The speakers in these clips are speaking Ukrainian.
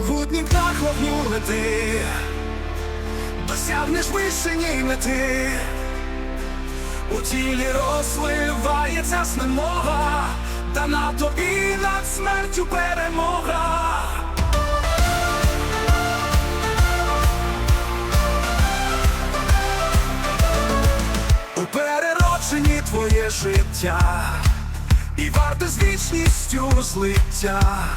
Могутнім птах вогню лети, досягнеш вишені мети, у тілі розливається знемога, та на тобі над смертю перемога. У переродженні твоє життя, і варте з вічністю злиття,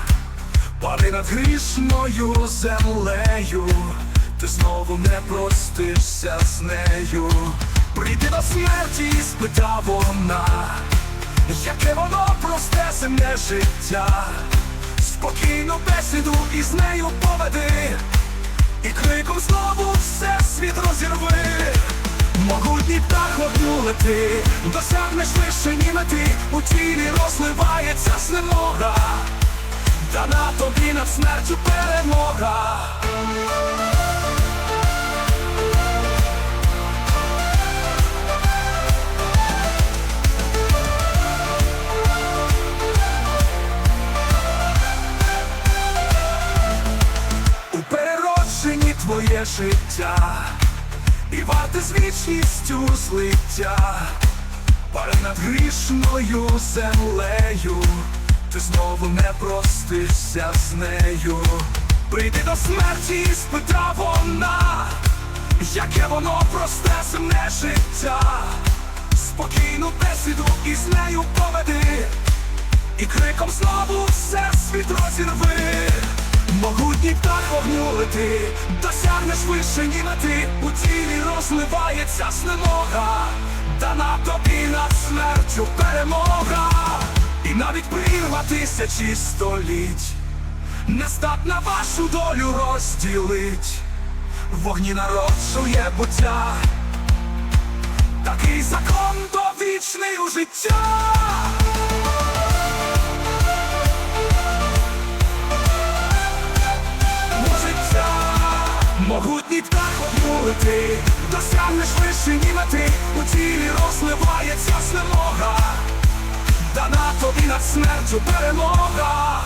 Пади над грішною землею, ти знову не простишся з нею. Прийди до смерті, спита вона, яке воно просте земне життя, спокійну бесіду із нею поведи, і криком знову все світ розірви. Могутній птах вогню лети, досягнеш вишені мети, у тілі розливається знемога, та на тобі над смертю перемога. У переродженні твоє життя, і варте з вічністю злиття, Пари над грішною землею, ти знову не простишся з нею. Прийди до смерті, і спита вона, яке воно просте земне життя, спокійну бесіду із нею поведи, і криком знову все світ розірви. Могутній птах вогню лети, досягнеш вишені мети, у тілі розливається знемога, та на тобі над смертю перемога, навіть прірва тисячі століть, не здатна вашу долю розділить, вогні народжує буття, такий закон довічний у життя. могутній птах лети, досягнеш вишені мети, у тілі розливається знемога, дана тобі над смертю перемога.